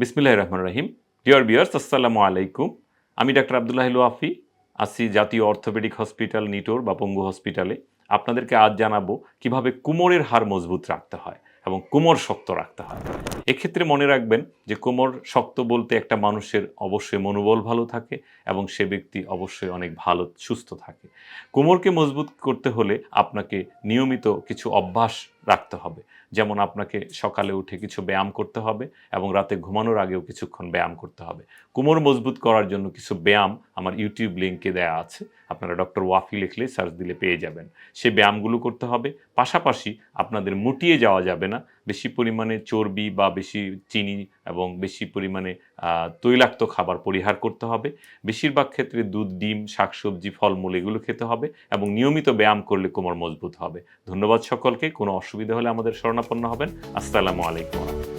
বিসমিল্লাহ রহমান রহিম। ডিয়ার বিয়ার্স আসসালামু আলাইকুম। আমি ডাক্তার আবদুল্লাহ ওয়াফি আছি জাতীয় অর্থোপেডিক হসপিটাল নিটোর বা পঙ্গু হসপিটালে। আপনাদেরকে আজ জানাব কীভাবে কোমরের হাড় মজবুত রাখতে হয় এবং কোমর শক্ত রাখতে হয়। এক্ষেত্রে মনে রাখবেন যে কোমর শক্ত বলতে একটা মানুষের অবশ্যই মনোবল ভালো থাকে এবং সে ব্যক্তি অবশ্যই অনেক ভালো, সুস্থ থাকে। কোমরকে মজবুত করতে হলে আপনাকে নিয়মিত কিছু অভ্যাস রাখতে হবে। যেমন আপনাকে সকালে উঠে কিছু ব্যায়াম করতে হবে এবং রাতে ঘুমানোর আগেও কিছুক্ষণ ব্যায়াম করতে হবে। কোমর মজবুত করার জন্য কিছু ব্যায়াম আমার ইউটিউব লিঙ্কে দেয়া আছে। আপনারা ডক্টর ওয়াফি লিখলে সার্চ দিলে পেয়ে যাবেন। সে ব্যায়ামগুলো করতে হবে। পাশাপাশি আপনাদের মুটিয়ে যাওয়া যাবে না। বেশি পরিমাণে চর্বি বা বেশি চিনি এবং বেশি পরিমাণে তৈলাক্ত খাবার পরিহার করতে হবে। বেশিরভাগ ক্ষেত্রে দুধ, ডিম, শাকসবজি, ফলমূল এগুলো খেতে হবে এবং নিয়মিত ব্যায়াম করলে কোমর মজবুত হবে। ধন্যবাদ সকলকে। কোনো অসুবিধা হলে আমাদের শরণাপন্ন হবেন। আসসালামু আলাইকুম।